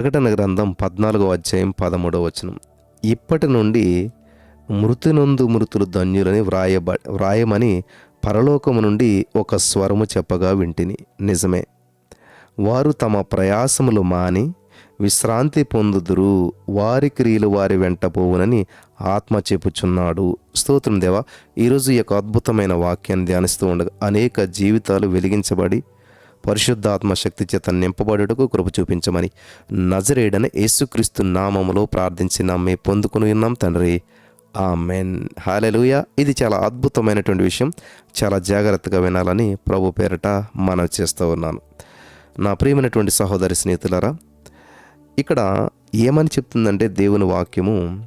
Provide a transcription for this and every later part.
ప్రకటన గ్రంథం పద్నాలుగో అధ్యాయం పదమూడవ వచనం. ఇప్పటి నుండి మృతునందు మృతులు ధన్యులని వ్రాయబ వ్రాయమని పరలోకము నుండి ఒక స్వరము చెప్పగా వింటిని. నిజమే. వారు తమ ప్రయాసములు మాని విశ్రాంతి పొందుదురు. వారి క్రియలు వారి వెంట పోవునని ఆత్మ చెప్పుచున్నాడు. స్తోత్రం దేవా ఈరోజు ఈ యొక్క అద్భుతమైన వాక్యాన్ని ధ్యానిస్తూ ఉండగా అనేక జీవితాలు వెలిగించబడి పరిశుద్ధాత్మ శక్తి చేత నింపబడుటకు కృప చూపించమని నజరేడని యేసుక్రీస్తు నామములో ప్రార్థించిన. మే పొందుకుని ఉన్నాం తండ్రి. ఆ మెన్ హాలెలుయ ఇది చాలా అద్భుతమైనటువంటి విషయం. చాలా జాగ్రత్తగా వినాలని ప్రభు పేరట మనవి చేస్తూ ఉన్నాను. నా ప్రియమైనటువంటి సహోదరి స్నేహితులారా ఇక్కడ ఏమని చెప్తుందంటే దేవుని వాక్యము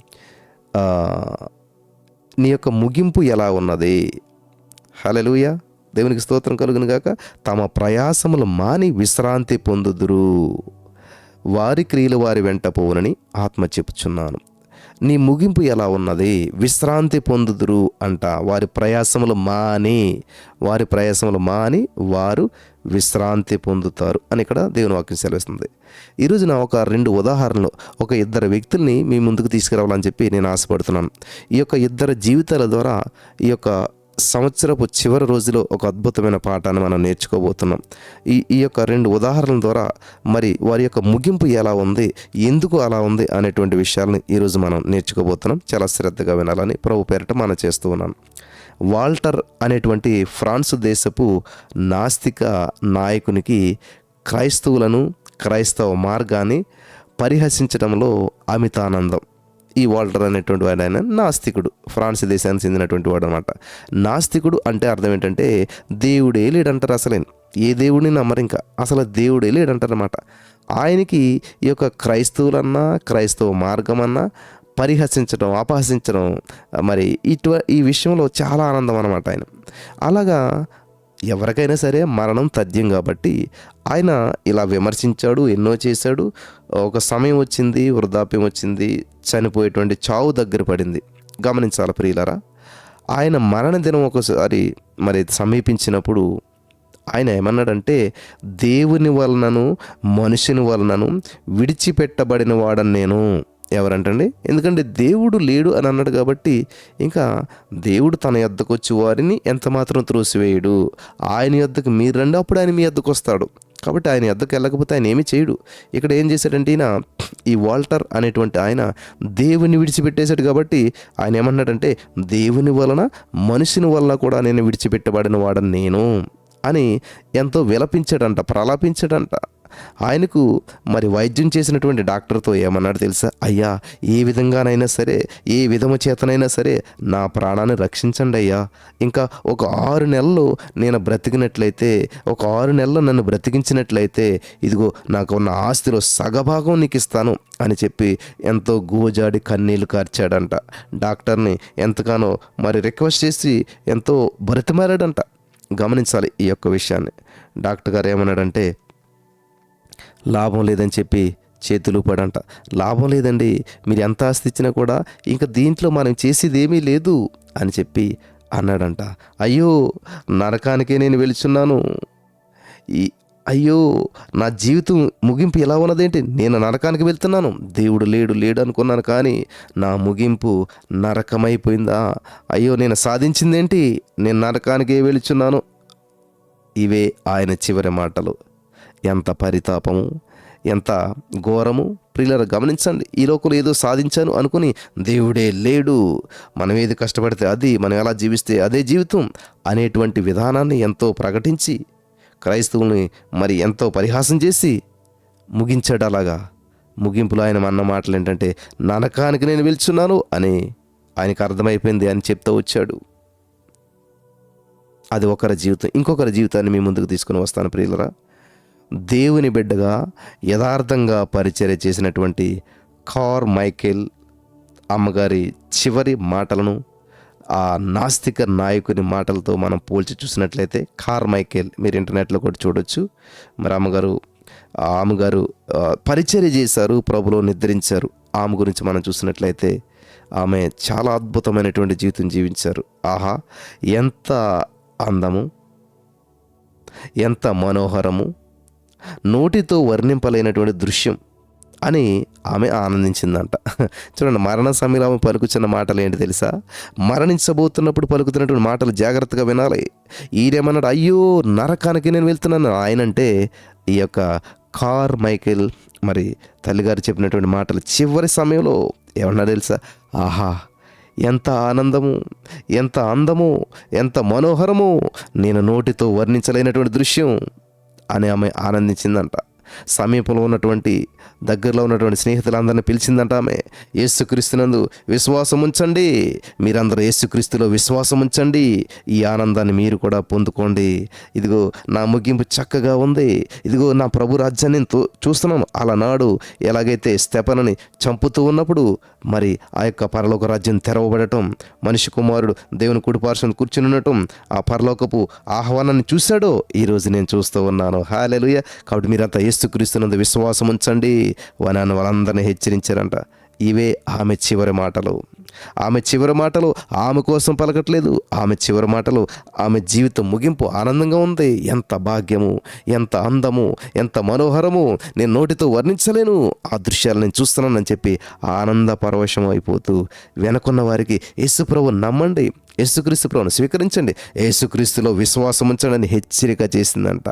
నీ యొక్క ముగింపు ఎలా ఉన్నది? హలలుయా దేవునికి స్తోత్రం కలుగును గాక. తమ ప్రయాసములు మాని విశ్రాంతి పొందుదురు. వారి క్రియలు వారి వెంట పోవునని ఆత్మ చెప్పుచున్నాను. నీ ముగింపు ఎలా ఉన్నది? విశ్రాంతి పొందుదురు అంట. వారి ప్రయాసములు మాని వారి ప్రయాసములు మాని వారు విశ్రాంతి పొందుతారు అని ఇక్కడ దేవుని వాక్యం సెలవిస్తుంది. ఈరోజు నా ఒక రెండు ఉదాహరణలు. ఒక ఇద్దరు వ్యక్తుల్ని మీ ముందుకు తీసుకురావాలని చెప్పి నేను ఆశపడుతున్నాను. ఈ యొక్క ఇద్దరు జీవితాల ద్వారా ఈ యొక్క సంవత్సరపు చివరి రోజులో ఒక అద్భుతమైన పాఠాన్ని మనం నేర్చుకోబోతున్నాం. ఈ ఈ యొక్క రెండు ఉదాహరణల ద్వారా మరి వారి యొక్క ముగింపు ఎలా ఉంది ఎందుకు అలా ఉంది అనేటువంటి విషయాలను ఈరోజు మనం నేర్చుకోబోతున్నాం. చాలా శ్రద్ధగా వినాలని ప్రభు పేరిట మనం చేస్తూ ఉన్నాను వాల్టర్ అనేటువంటి ఫ్రాన్స్ దేశపు నాస్తిక నాయకునికి క్రైస్తవులను క్రైస్తవ మార్గాన్ని పరిహసించడంలో అమితానందం. ఈ వాల్టర్ అనేటువంటి వాడు ఆయన నాస్తికుడు. ఫ్రాన్స్ దేశానికి చెందినటువంటి వాడు అనమాట నాస్తికుడు అంటే అర్థం ఏంటంటే దేవుడే లేడంటారు అసలే. ఏ దేవుడిని నమ్మరు ఇంకా. అసలు దేవుడే లేడంటారు అనమాట ఆయనకి ఈ యొక్క క్రైస్తవులన్నా క్రైస్తవ మార్గమన్నా పరిహసించడం అపహసించడం మరి ఇటు ఈ విషయంలో చాలా ఆనందం అనమాట ఆయన. అలాగా ఎవరికైనా సరే మరణం తథ్యం కాబట్టి ఆయన ఇలా విమర్శించాడు ఎన్నో చేశాడు. ఒక సమయం వచ్చింది వృద్ధాప్యం వచ్చింది చనిపోయేటువంటి చావు దగ్గర పడింది. గమనించాలి ప్రియులరా? ఆయన మరణ దినం ఒకసారి మరి సమీపించినప్పుడు ఆయన ఏమన్నాడంటే దేవుని వలనను మనుషుని వలనను విడిచిపెట్టబడిన వాడని నేను. ఎవరంటండి? ఎందుకంటే దేవుడు లేడు అని అన్నాడు కాబట్టి ఇంకా దేవుడు తన యొద్దకు వచ్చి వారిని ఎంత మాత్రం త్రోసివేయడు? ఆయన యొద్దకు మీరు రండి అప్పుడు ఆయన మీ యొద్దకు వస్తాడు. కాబట్టి ఆయన యొద్దకు వెళ్ళకపోతే ఆయన ఏమీ చేయడు. ఇక్కడ ఏం చేశాడంటే ఈయన ఈ వాల్టర్ అనేటువంటి ఆయన దేవుని విడిచిపెట్టేశాడు కాబట్టి ఆయన ఏమన్నాడంటే దేవుని వలన మనిషిని వలన కూడా నేను విడిచిపెట్టబడిన వాడని నేను అని ఎంతో విలపించాడంట ప్రలాపించాడంట. ఆయనకు మరి వైద్యం చేసినటువంటి డాక్టర్తో ఏమన్నాడు తెలుసా? అయ్యా ఏ విధంగానైనా సరే ఏ విధము చేతనైనా సరే నా ప్రాణాన్ని రక్షించండి అయ్యా. ఇంకా ఒక ఆరు నెలలు నేను బ్రతికినట్లయితే ఒక ఆరు నెలలు నన్ను బ్రతికించినట్లయితే ఇదిగో నాకు ఉన్న ఆస్తిలో సగభాగం నీకు ఇస్తాను అని చెప్పి ఎంతో గోజాడి కన్నీళ్ళు కార్చాడంట. డాక్టర్ని ఎంతగానో మరి రిక్వెస్ట్ చేసి ఎంతో బ్రతిమారాడంట. గమనించాలి ఈ యొక్క విషయాన్ని. డాక్టర్ గారు ఏమన్నాడంటే లాభం లేదని చెప్పి చేతులు పడంట. లాభం లేదండి. మీరు ఎంత ఆస్తి ఇచ్చినా కూడా ఇంకా దీంట్లో మనం చేసేది ఏమీ లేదు అని చెప్పి అన్నాడంట. అయ్యో నరకానికే నేను వెళుచున్నాను ఈ అయ్యో నా జీవితం ముగింపు ఎలా ఉన్నదేంటి? నేను నరకానికి వెళ్తున్నాను. దేవుడు లేడు లేడు అనుకున్నాను కానీ నా ముగింపు నరకమైపోయిందా? అయ్యో నేను సాధించిందేంటి? నేను నరకానికే వెళుచున్నాను ఇవే ఆయన చివరి మాటలు. ఎంత పరితాపము ఎంత ఘోరము? ప్రియులరు గమనించండి. ఈ లోకంలో ఏదో సాధించాను అనుకుని దేవుడే లేడు. మనం ఏది కష్టపడితే అది మనం ఎలా జీవిస్తే అదే జీవితం అనేటువంటి విధానాన్ని ఎంతో ప్రకటించి క్రైస్తవుల్ని మరి ఎంతో పరిహాసం చేసి ముగించాడు అలాగా. ముగింపులో ఆయన అన్న మాటలు ఏంటంటే నరకానికి నేను వెళ్తున్నాను అని ఆయనకు అర్థమైపోయింది అని చెప్తూ వచ్చాడు. అది ఒకరి జీవితం ఇంకొకరి జీవితాన్ని మీ ముందుకు తీసుకుని వస్తాను ప్రియులరా. దేవుని బిడ్డగా యథార్థంగా పరిచర్య చేసినటువంటి కార్ మైకేల్ అమ్మగారి చివరి మాటలను ఆ నాస్తిక నాయకుని మాటలతో మనం పోల్చి చూసినట్లయితే కార్ మైకేల్ మీరు ఇంటర్నెట్లో కూడా చూడొచ్చు. మరి అమ్మగారు ఆమెగారు పరిచర్య చేశారు ప్రభులో నిద్రించారు. ఆమె గురించి మనం చూసినట్లయితే ఆమె చాలా అద్భుతమైనటువంటి జీవితం జీవించారు. ఆహా ఎంత అందము ఎంత మనోహరము నోటితో వర్ణింపలేనటువంటి దృశ్యం అని ఆమె ఆనందించిందంట. చూడండి మరణ సమయంలో ఆమె పలుకుతున్న మాటలు ఏంటి తెలుసా? మరణించబోతున్నప్పుడు పలుకుతున్నటువంటి మాటలు జాగ్రత్తగా వినాలి. ఈయనేమన్నాడు అయ్యో నరకానికి నేను వెళ్తున్నాను. ఆయన అంటే ఈ యొక్క కార్ మైకేల్ మరి తల్లిగారు చెప్పినటువంటి మాటలు చివరి సమయంలో ఏమన్నా తెలుసా? ఆహా ఎంత ఆనందము ఎంత అందము ఎంత మనోహరము నేను నోటితో వర్ణించలేనటువంటి దృశ్యం. అని ఆమె ఆనందించిందంట. సమీపంలో ఉన్నటువంటి దగ్గరలో ఉన్నటువంటి స్నేహితులందరినీ పిలిచిందంట ఆమె. యేసుక్రీస్తునందు విశ్వాసం ఉంచండి. మీరందరూ యేసుక్రీస్తులో విశ్వాసం ఉంచండి. ఈ ఆనందాన్ని మీరు కూడా పొందుకోండి. ఇదిగో నా ముగింపు చక్కగా ఉంది. ఇదిగో నా ప్రభు రాజ్యాన్ని నేను చూస్తున్నాను. అలనాడు ఎలాగైతే స్తెపనని చంపుతూ ఉన్నప్పుడు మరి ఆ యొక్క పరలోక రాజ్యం తెరవబడటం మనిషి కుమారుడు దేవుని కుడిపార్శ్వను కూర్చుని ఉండటం ఆ పరలోకపు ఆహ్వానాన్ని చూశాడో? ఈరోజు నేను చూస్తూ ఉన్నాను. హాలెలుయ. కాబట్టి మీరంతా యేసుక్రీస్తునందు విశ్వాసం ఉంచండి. వనాన్ని వాళ్ళందరినీ హెచ్చరించారంట. ఇవే ఆమె చివరి మాటలు. ఆమె చివరి మాటలు ఆమె కోసం పలకట్లేదు. ఆమె చివరి మాటలు ఆమె జీవితం ముగింపు ఆనందంగా ఉంది. ఎంత భాగ్యము ఎంత అందము ఎంత మనోహరము నేను నోటితో వర్ణించలేను. ఆ దృశ్యాలు నేను చూస్తున్నానని చెప్పి ఆనంద పరవశం అయిపోతూ వెనకున్న వారికి యేసుప్రభు నమ్మండి. యేసుక్రీస్తు ప్రభుని స్వీకరించండి. యేసుక్రీస్తులో విశ్వాసం ఉంచడని హెచ్చరిక చేసిందంట.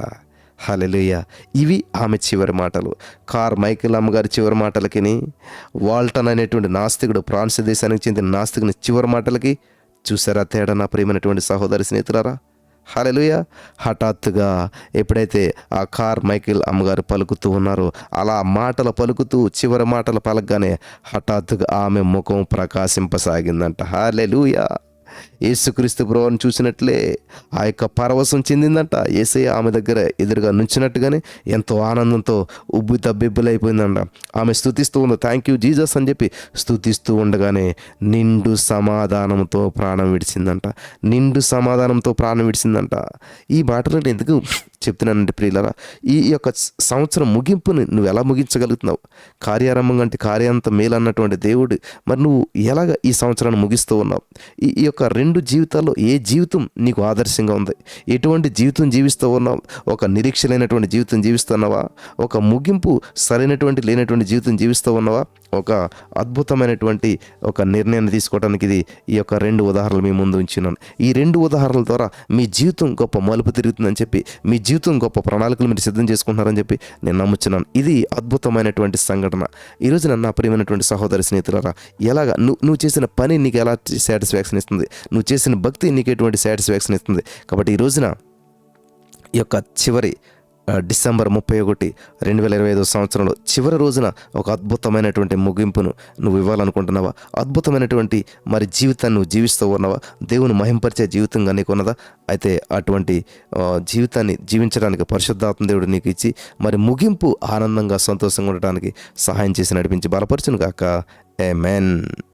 హలలుయ ఇవి ఆమె చివరి మాటలు. కార్ మైకిల్ అమ్మగారి చివరి మాటలకి వాల్టన్ అనేటువంటి నాస్తికుడు ఫ్రాన్స్ దేశానికి చెందిన నాస్తికుని చివరి మాటలకి చూసారా తేడా నా ప్రియమైనటువంటి సహోదరి స్నేహితులారా? హలలుయ హఠాత్తుగా ఎప్పుడైతే ఆ కార్ మైకేల్ అమ్మగారు పలుకుతూ ఉన్నారో అలా మాటలు పలుకుతూ చివరి మాటలు పలకగానే హఠాత్తుగా ఆమె ముఖం ప్రకాశింపసాగిందంట. హలెలుయా యేసుక్రీస్తు ప్రభువుని చూసినట్లే ఆ యొక్క పరవశం చెందిందంట. ఏసై ఆమె దగ్గర ఎదురుగా నుంచినట్టుగానే ఎంతో ఆనందంతో ఉబ్బి తబ్బిబ్బులైపోయిందంట. ఆమె స్థుతిస్తూ ఉంది. థ్యాంక్ యూ జీజస్ అని చెప్పి స్థుతిస్తూ ఉండగానే నిండు సమాధానంతో ప్రాణం విడిచిందంట. నిండు సమాధానంతో ప్రాణం విడిచిందంట. ఈ మాటలు నేను ఎందుకు చెప్తున్నానంటే ప్రియులరా ఈ యొక్క సంవత్సరం ముగింపుని నువ్వు ఎలా ముగించగలుగుతున్నావు? కార్యారంభం కంటే కార్యాంత మేలు అన్నటువంటి దేవుడు మరి నువ్వు ఎలాగ ఈ సంవత్సరాన్ని ముగిస్తూ ఉన్నావు? ఈ యొక్క రెండు రెండు జీవితాల్లో ఏ జీవితం నీకు ఆదర్శంగా ఉంది? ఎటువంటి జీవితం జీవిస్తూ ఉన్నావు? ఒక నిరీక్ష లేనటువంటి జీవితం జీవిస్తున్నావా ఒక ముగింపు సరైనటువంటి లేనటువంటి జీవితం జీవిస్తూ ఉన్నావా? ఒక అద్భుతమైనటువంటి ఒక నిర్ణయాన్ని తీసుకోవడానికి ఇది ఈ యొక్క రెండు ఉదాహరణలు మీ ముందు ఉంచున్నాను ఈ రెండు ఉదాహరణల ద్వారా మీ జీవితం గొప్ప మలుపు తిరుగుతుందని చెప్పి మీ జీవితం గొప్ప ప్రణాళికలు మీరు సిద్ధం చేసుకుంటున్నారని చెప్పి నేను నమ్ముచున్నాను. ఇది అద్భుతమైనటువంటి సంఘటన. ఈరోజు నన్ను ప్రియమైనటువంటి సహోదరి స్నేహితులరా ఎలాగ? నువ్వు నువ్వు చేసిన పని నీకు ఎలా సాటిస్ఫాక్షన్ ఇస్తుంది? నువ్వు చేసిన భక్తి నీకు ఎటువంటి సాటిస్ఫాక్షన్ ఇస్తుంది? కాబట్టి ఈ రోజున ఈ యొక్క చివరి డిసెంబర్ ముప్పై ఒకటి రెండు వేల ఇరవై ఐదో సంవత్సరంలో చివరి రోజున ఒక అద్భుతమైనటువంటి ముగింపును నువ్వు ఇవ్వాలనుకుంటున్నావా? అద్భుతమైనటువంటి మరి జీవితాన్ని నువ్వు జీవిస్తూ ఉన్నావా? దేవుని మహింపరిచే జీవితంగా నీకు ఉన్నదా? అయితే అటువంటి జీవితాన్ని జీవించడానికి పరిశుద్ధాత్మ దేవుడు నీకు ఇచ్చి మరి ముగింపు ఆనందంగా సంతోషంగా ఉండటానికి సహాయం చేసి నడిపించి బలపరచును కాక ఏ మెన్